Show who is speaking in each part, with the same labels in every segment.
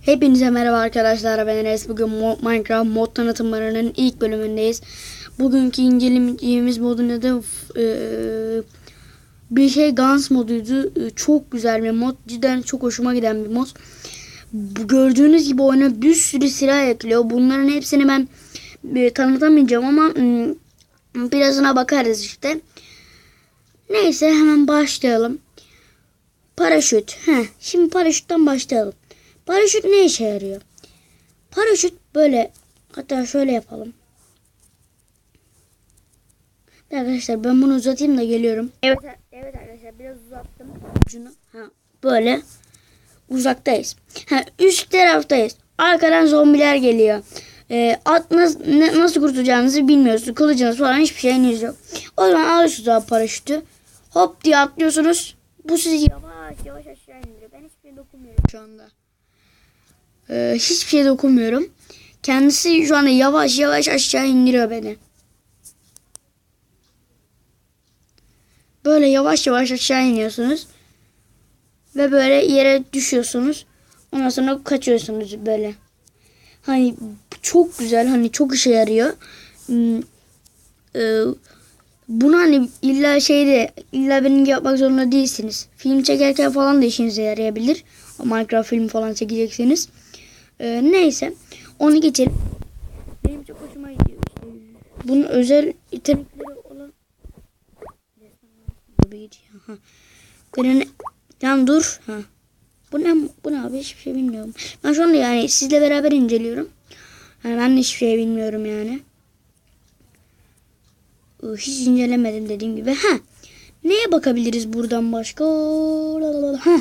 Speaker 1: Hepinize merhaba arkadaşlar ben Enes. Bugün Minecraft mod tanıtımlarının ilk bölümündeyiz. Bugünkü inceleyeceğimiz modun adı e, bir şey Guns moduydu. E, çok güzel bir mod. Cidden çok hoşuma giden bir mod. Bu gördüğünüz gibi oyuna bir sürü silah ekliyor. Bunların hepsini ben e, tanıtamayacağım ama mm, birazına bakarız işte. Neyse hemen başlayalım. Paraşüt. Heh, şimdi paraşütten başlayalım. Paraşüt ne işe yarıyor? Paraşüt böyle hatta şöyle yapalım. Arkadaşlar ben bunu uzatayım da geliyorum. Evet, evet arkadaşlar biraz uzattım ucunu. Ha, böyle uzaktayız. Ha, üst taraftayız. Arkadan zombiler geliyor. Ee, at nasıl, ne- nasıl kurtulacağınızı bilmiyorsunuz. Kılıcınız falan hiçbir şeyiniz yok. O zaman alıyorsunuz abi paraşütü. Hop diye atlıyorsunuz. Bu sizi yavaş yavaş aşağı indiriyor. Ben hiçbir dokunmuyorum şu anda. Ee, hiçbir şey dokunmuyorum. Kendisi şu anda yavaş yavaş aşağı indiriyor beni. Böyle yavaş yavaş aşağı iniyorsunuz. Ve böyle yere düşüyorsunuz. Ondan sonra kaçıyorsunuz böyle. Hani çok güzel hani çok işe yarıyor. Hmm, e, bunu hani illa şeyde illa benim yapmak zorunda değilsiniz. Film çekerken falan da işinize yarayabilir. Minecraft film falan çekecekseniz. Ee, neyse onu geçelim. Benim çok hoşuma gidiyor. Bunun özel yetenekleri olan. Granny Tamam dur. Ha. Bu ne bu ne abi hiçbir şey bilmiyorum. Ben şu anda yani sizle beraber inceliyorum. Yani ben de hiçbir şey bilmiyorum yani. Hiç incelemedim dediğim gibi. Ha. Neye bakabiliriz buradan başka? Ha.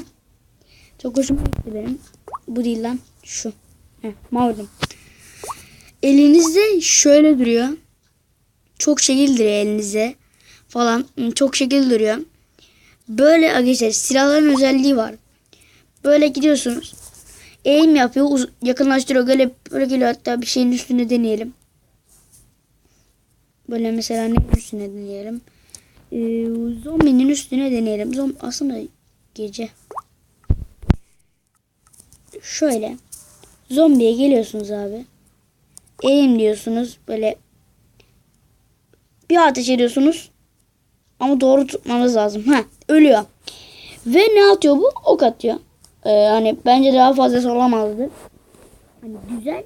Speaker 1: Çok hoşuma gitti benim. Bu değil lan. Şu. Heh, mavrum. Elinizde şöyle duruyor. Çok şekil duruyor elinize. Falan. Hı, Çok şekil duruyor. Böyle arkadaşlar silahların özelliği var. Böyle gidiyorsunuz. Eğim yapıyor. yakınlaştırıyor. Böyle, böyle geliyor. Hatta bir şeyin üstüne deneyelim. Böyle mesela ne üstüne deneyelim. Ee, zombinin üstüne deneyelim. Zom aslında gece. Şöyle. Zombiye geliyorsunuz abi. Eğim diyorsunuz. Böyle bir ateş ediyorsunuz. Ama doğru tutmanız lazım. Ha, ölüyor. Ve ne atıyor bu? Ok atıyor. Ee, hani bence daha fazlası olamazdı. Hani güzel.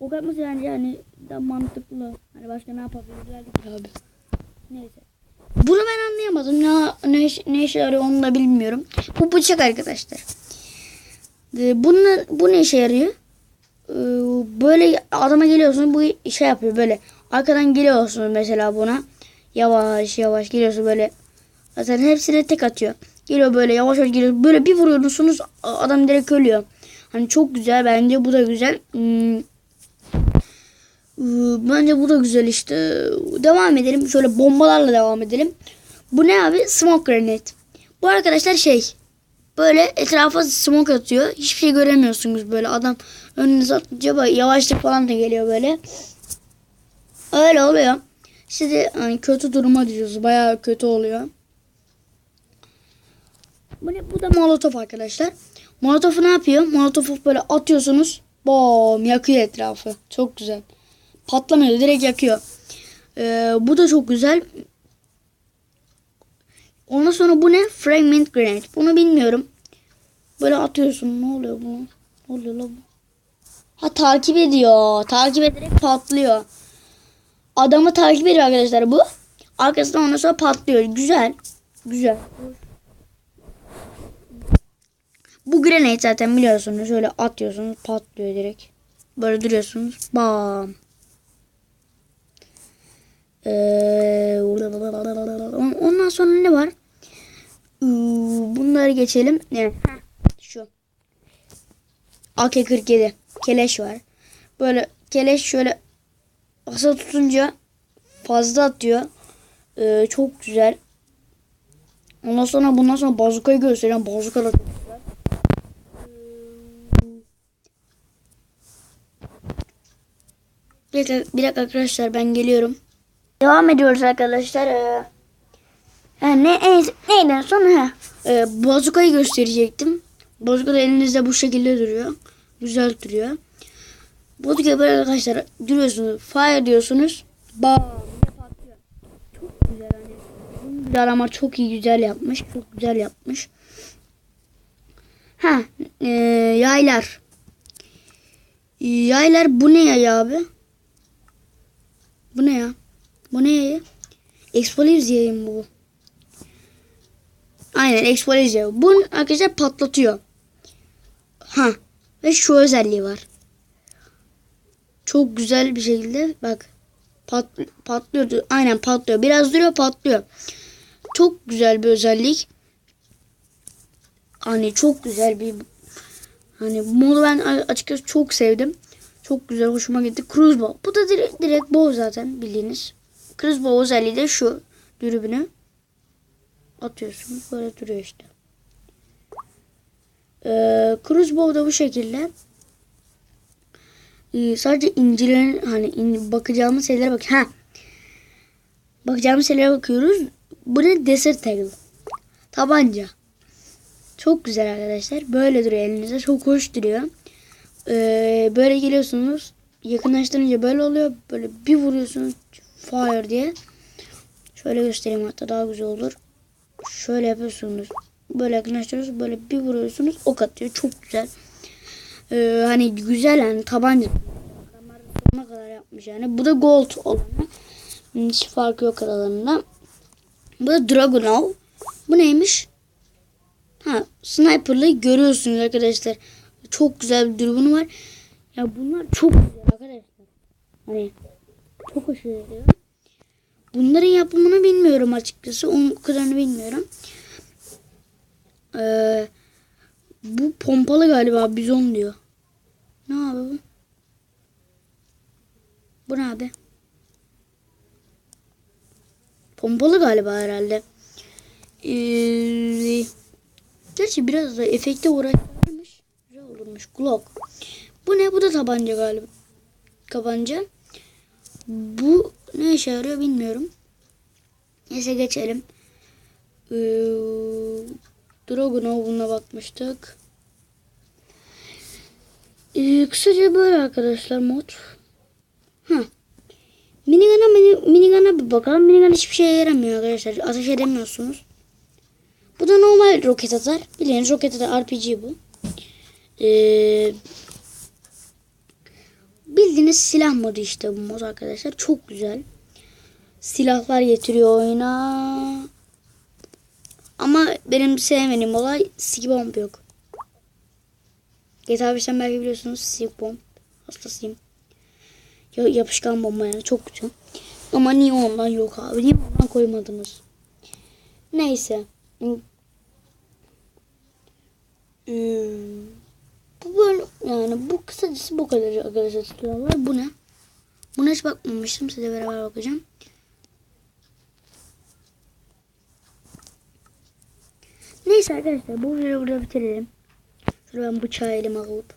Speaker 1: Ok atması bence hani daha mantıklı. Hani başka ne yapabilirler ki abi. Neyse. Bunu ben anlayamadım. Ne, ne, ne işe yarıyor onu da bilmiyorum. Bu bıçak arkadaşlar. Ee, bunun, bu ne işe yarıyor? Ee, böyle adama geliyorsun bu şey yapıyor böyle. Arkadan geliyorsunuz mesela buna. Yavaş yavaş geliyorsun böyle. Zaten hepsine tek atıyor. Geliyor böyle yavaş yavaş geliyor. Böyle bir vuruyorsunuz adam direkt ölüyor. Hani çok güzel bence bu da güzel. Hmm. Ee, Bence bu da güzel işte. Devam edelim. Şöyle bombalarla devam edelim. Bu ne abi? Smoke grenade. Bu arkadaşlar şey. Böyle etrafa smoke atıyor. Hiçbir şey göremiyorsunuz böyle. Adam önünüze atınca böyle yavaşlık falan da geliyor böyle. Öyle oluyor. Sizi hani kötü duruma düşüyorsunuz. Bayağı kötü oluyor. Bu, ne? bu da molotof arkadaşlar. Molotofu ne yapıyor? Molotofu böyle atıyorsunuz. Bom yakıyor etrafı. Çok güzel. Patlamıyor direkt yakıyor. Ee, bu da çok güzel. Ondan sonra bu ne? Fragment grenade. Bunu bilmiyorum. Böyle atıyorsun. Ne oluyor bu? Ne oluyor lan bu? Ha takip ediyor. Takip ederek patlıyor. Adamı takip ediyor arkadaşlar bu. Arkasından ondan sonra patlıyor. Güzel. Güzel. Bu grenade zaten biliyorsunuz. Şöyle atıyorsunuz patlıyor direkt. Böyle duruyorsunuz. Bam. Ee, ondan sonra ne var? Bunları geçelim. Evet. Şu. AK-47. Keleş var. Böyle keleş şöyle asa tutunca fazla atıyor. Ee, çok güzel. Ondan sonra bundan sonra bazukayı gösteren bazuka da çok güzel. Bir dakika, bir dakika arkadaşlar ben geliyorum. Devam ediyoruz arkadaşlar. Ee, ne en, neyden sonra ha, e, bazukayı gösterecektim. Bazuka da elinizde bu şekilde duruyor. Güzel duruyor. Gibi böyle arkadaşlar duruyorsunuz. Fire diyorsunuz. Bam. Çok güzel hani. Bunu Güzel ama çok iyi güzel yapmış. Çok güzel yapmış. Ha, e, yaylar. Yaylar bu ne yay abi? Bu ne ya? Bu ne yayı? Explosives yayı mı bu? Aynen yayı. Bunu arkadaşlar patlatıyor. Ha. Ve şu özelliği var. Çok güzel bir şekilde bak pat, patlıyor. Aynen patlıyor. Biraz duruyor patlıyor. Çok güzel bir özellik. Hani çok güzel bir hani modu ben açıkçası çok sevdim. Çok güzel hoşuma gitti. Cruise bow. Bu da direkt, direkt bow zaten bildiğiniz. Cruise bow özelliği de şu. Dürbünü atıyorsunuz. Böyle duruyor işte. Ee, cruise da bu şekilde. Ee, sadece incilerin hani in, bakacağımız şeylere bak. Ha. Bakacağımız şeylere bakıyoruz. Bu ne? Desert Eagle. Tabanca. Çok güzel arkadaşlar. Böyle duruyor elinizde. Çok hoş duruyor. Ee, böyle geliyorsunuz. Yakınlaştırınca böyle oluyor. Böyle bir vuruyorsunuz. Fire diye. Şöyle göstereyim hatta daha güzel olur. Şöyle yapıyorsunuz. Böyle yakınlaştırıyorsunuz. Böyle bir vuruyorsunuz. Ok atıyor. Çok güzel. Ee, hani güzel yani tabanca. Adamlar kadar yapmış yani. Bu da gold olanı. Hiç farkı yok aralarında. Bu da Dragunov. Bu neymiş? Ha, sniper'lığı görüyorsunuz arkadaşlar. Çok güzel bir dürbünü var. Ya bunlar çok güzel arkadaşlar. Hani çok hoş gidiyor. Bunların yapımını bilmiyorum açıkçası. Onun kadarını bilmiyorum. Ee, bu pompalı galiba bizon diyor. Ne abi bu? Bu ne abi? Pompalı galiba herhalde. Ee, gerçi biraz da efekte uğraşmış. Güzel olurmuş. Glock. Bu ne? Bu da tabanca galiba. Tabanca. Bu ne işe yarıyor bilmiyorum. Neyse geçelim. Ee, Dragunov'una bakmıştık. Ee, kısaca böyle arkadaşlar mod. Ha. Minigun'a mini, minigun'a bir bakalım. Minigun hiçbir şeye yaramıyor arkadaşlar. Ateş edemiyorsunuz. Bu da normal roket atar. Bildiğiniz roket atar RPG bu. Ee, bildiğiniz silah modu işte bu mod arkadaşlar. Çok güzel. Silahlar getiriyor oyuna. Ama benim sevmediğim olay stick bomb yok. GTA 5'ten belki biliyorsunuz stick bomb hastasıyım. Ya, yapışkan bomba yani çok güzel. Ama niye ondan yok abi? Niye ondan koymadınız? Neyse. Hmm, bu yani bu kısacası bu kadar arkadaşlar tutuyorlar. Bu ne? Buna hiç bakmamıştım. Size beraber bakacağım. Neyse arkadaşlar bu videoyu burada bitirelim. Şöyle ben bıçağı elime alıp.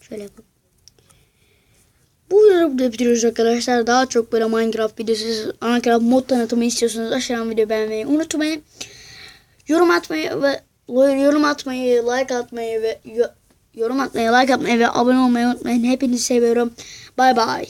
Speaker 1: Şöyle yapıp. Bu videoyu burada bitiriyoruz arkadaşlar. Daha çok böyle Minecraft videosu, Minecraft mod tanıtımı istiyorsanız aşağıdan videoyu beğenmeyi unutmayın. Yorum atmayı ve yorum atmayı, like atmayı ve yorum atmayı, like atmayı ve abone olmayı unutmayın. Hepinizi seviyorum. Bay bay.